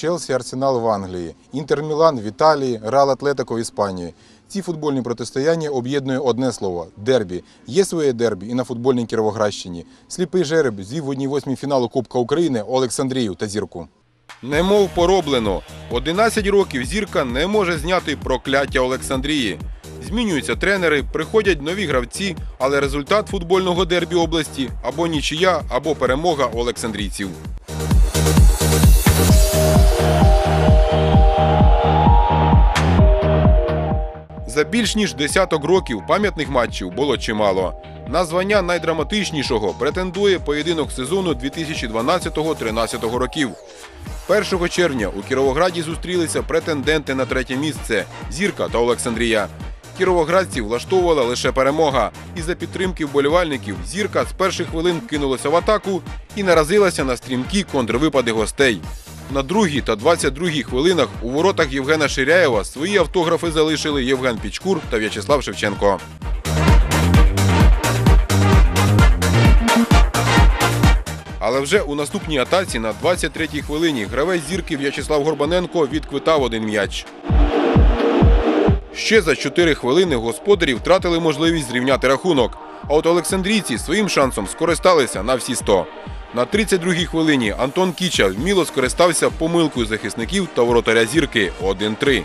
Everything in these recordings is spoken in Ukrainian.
Челсі, Арсенал в Англії, Інтер Мілан в Італії, Реал Атлетико в Іспанії. Ці футбольні протистояння об'єднує одне слово дербі. Є своє дербі і на футбольній Кіровоградщині. Сліпий жереб звів в одній восьмій фіналу Кубка України Олександрію та зірку. Немов пороблено. 11 років зірка не може зняти прокляття Олександрії. Змінюються тренери, приходять нові гравці, але результат футбольного дербі області або нічия, або перемога олександрійців. За більш ніж десяток років пам'ятних матчів було чимало. На звання найдраматичнішого претендує поєдинок сезону 2012-13 років. 1 червня у Кіровограді зустрілися претенденти на третє місце Зірка та Олександрія. Кіровоградців влаштовувала лише перемога. І за підтримки вболівальників зірка з перших хвилин кинулася в атаку і наразилася на стрімкі контрвипади гостей. На другій та 22-й хвилинах у воротах Євгена Ширяєва свої автографи залишили Євген Пічкур та В'ячеслав Шевченко. Але вже у наступній атаці на 23-й хвилині гравець зірки В'ячеслав Горбаненко відквитав один м'яч. Ще за 4 хвилини господарі втратили можливість зрівняти рахунок. А от Олександрійці своїм шансом скористалися на всі 100. На 32-й хвилині Антон Кіча вміло скористався помилкою захисників та воротаря зірки 1-3.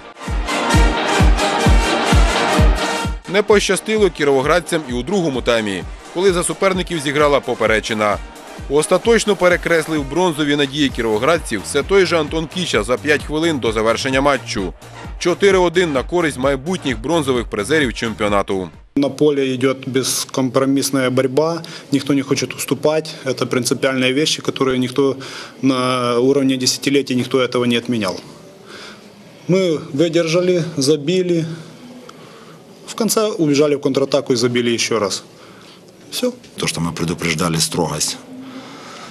Не пощастило кіровоградцям і у другому таймі, коли за суперників зіграла поперечина. Остаточно перекреслив бронзові надії кіровоградців все той же Антон Кіча за 5 хвилин до завершення матчу. 4-1 на користь майбутніх бронзових призерів чемпіонату. На поле идет бескомпромиссная борьба, никто не хочет уступать. Это принципиальные вещи, которые никто на уровне десятилетий никто этого не отменял. Мы выдержали, забили. В конце убежали в контратаку и забили еще раз. Все. То, что мы предупреждали строгость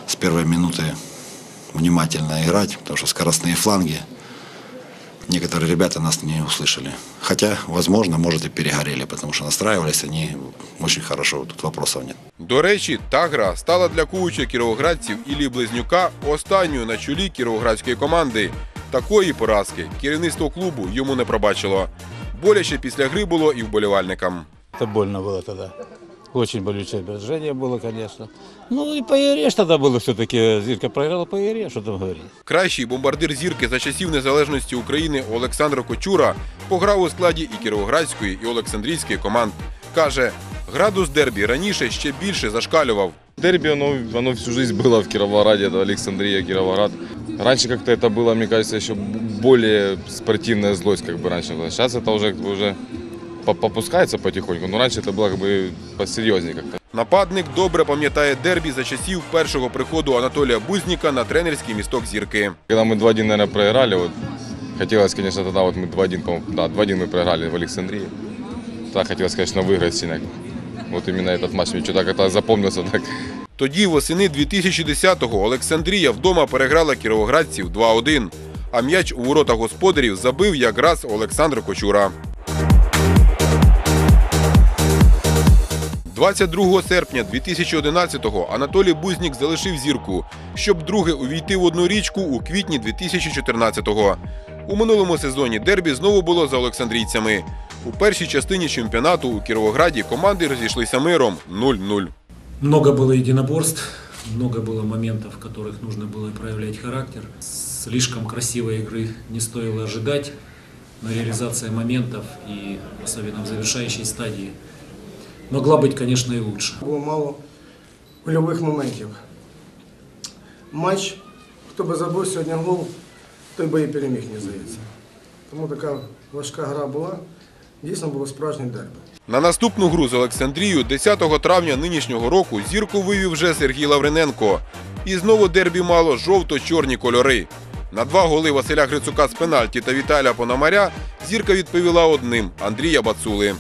с первой минуты внимательно играть, потому что скоростные фланги, некоторые ребята нас не услышали. Хотя, возможно, может и перегорели, потому что настраивались они очень хорошо, тут вопросов нет. До речі, та гра стала для куюча кіровоградців Іллі Близнюка останньою на чолі кіровоградської команди. Такої поразки керівництво клубу йому не пробачило. Боляче після гри було і вболівальникам. Это больно было тогда. Очень болючее поражение было, конечно. Ну и по игре ж тогда было все-таки. Зирка проиграла по игре, что там говорить. Кращий бомбардир зірки за часів незалежності України Олександр Кочура пограв у складі і кіровоградської, і Олександрійської команд. Каже, градус дербі раніше ще більше зашкалював. Дерби, оно, оно всю жизнь было в Кировограде, это Александрия, Кировоград. Раньше как-то это было, мне кажется, еще более спортивная злость, как бы раньше была. Сейчас это уже, как бы уже по- попускается потихоньку, но раньше это было как бы посерьезнее как-то. Нападник добре пам'ятає дербі за часів першого приходу Анатолія Бузніка на тренерський місток зірки. Когда мы 2-1, наверное, проиграли, вот, хотелось, конечно, тогда вот мы 2-1, по-моему, да, 2-1 мы проиграли в Александрии. Тогда хотелось, конечно, выиграть сильно. Вот именно этот матч мне что-то как-то запомнился так. Тоді восени 2010-го Олександрія вдома переграла кіровоградців 2-1, а м'яч у ворота господарів забив якраз Олександр Кочура. 22 серпня 2011-го Анатолій Бузнік залишив зірку, щоб друге увійти в одну річку у квітні 2014-го. У минулому сезоні дербі знову було за олександрійцями. У першій частині чемпіонату у Кіровограді команди розійшлися миром 0-0. Много было единоборств, много было моментов, в которых нужно было проявлять характер. Слишком красивой игры не стоило ожидать, но реализация моментов и особенно в завершающей стадии могла быть, конечно, и лучше. Було мало гольових моментів. Матч, хто би забив сьогодні гол, той би і переміг, мені здається. Тому така важка гра була. Дійсно було справжнє дерби. На наступну гру з Олександрією 10 травня нинішнього року зірку вивів вже Сергій Лавриненко. І знову дербі мало жовто-чорні кольори. На два голи Василя Грицука з пенальті та Віталя Пономаря зірка відповіла одним Андрія Бацули.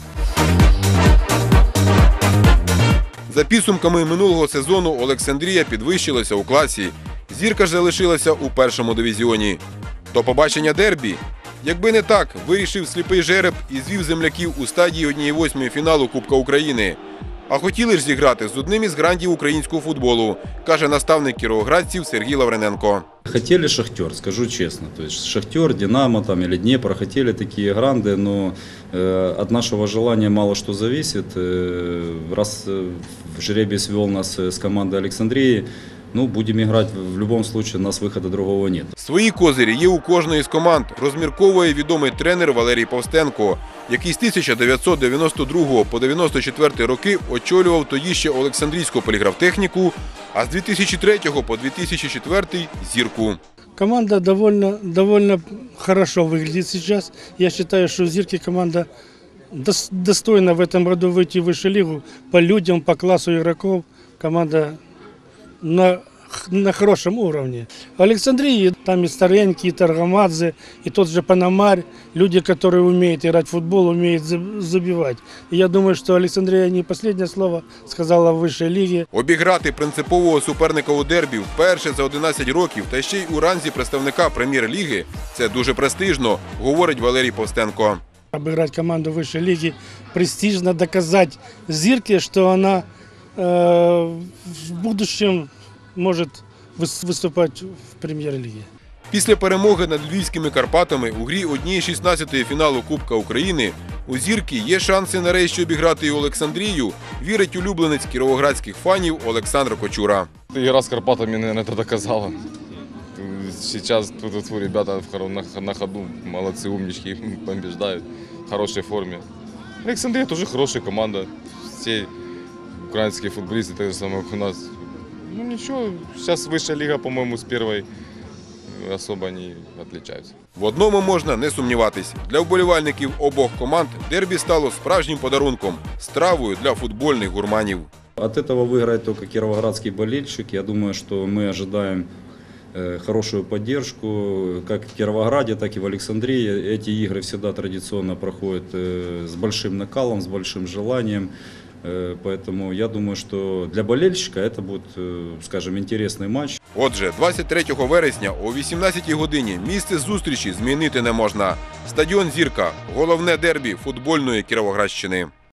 За підсумками минулого сезону Олександрія підвищилася у класі. Зірка ж залишилася у першому дивізіоні. До побачення дербі. Якби не так, вирішив сліпий жереб і звів земляків у стадії 1-8 фіналу Кубка України. А хотіли ж зіграти з одним із грандів українського футболу, каже наставник кіровоградців Сергій Лаврененко. Хотели Шахтер, скажу честно. То есть Шахтер, Динамо там, или Днепр хотели такие гранды, но э, от нашего желания мало что зависит. Э, раз э, жребий свел нас э, с командой Александрии, ну, будем играть в в любом случае, у нас выхода другого нет. Свої козирі є у кожної з команд, розмірковує відомий тренер Валерій Повстенко, який з 1992 по 94 роки очолював тоді ще Олександрійську поліграфтехніку, а з 2003 по 2004 – зірку. Команда довольно, довольно хорошо выглядит сейчас. Я считаю, что в Зирке команда дос- достойна в этом году выйти в высшую лигу по людям, по классу игроков. Команда на, х- на хорошем уровне. В Александрии там и Старенький, и Таргамадзе, и тот же Панамарь. Люди, которые умеют играть в футбол, умеют заб- забивать. И я думаю, что Александрия не последнее слово сказала в высшей лиге. Обіграти принципового суперника у дербі вперше за 11 років та ще й у ранзі представника прем'єр-ліги – це дуже престижно, говорить Валерій Повстенко. обыграть команду высшей лиги, престижно доказать Зирке, что она э, в будущем может выс- выступать в премьер-лиге. Після перемоги над львівськими Карпатами у грі однієї 16-ї фіналу Кубка України у зірки є шанси нарешті обіграти і Олександрію, вірить улюбленець кіровоградських фанів Олександр Кочура. Игра с Карпатами, наверное, это доказала. Сейчас тут тут ребята в хоро- на, на ходу, молодцы, умнички, побеждают, в хорошей форме. Александрия тоже хорошая команда. Все украинские футболисты, так же самое, как у нас. Ну ничего, сейчас высшая лига, по-моему, с первой э, особо не отличаются. В одному можна не сумніватись. Для вболівальників обох команд дербі стало справжнім подарунком – стравою для футбольних гурманів. От этого выиграет только кировоградский болельщик. Я думаю, что мы ожидаем э, хорошую поддержку как в Кировограде, так и в Александрии. Эти игры всегда традиционно проходят э, с большим накалом, с большим желанием. Э, Поэтому я думаю, что для болельщика это будет, э, скажем, интересный матч. Отже, 23 вересня о 18 годині місце зустрічі змінити не можна. Стадіон «Зірка» – головне дербі футбольної Кіровоградщини.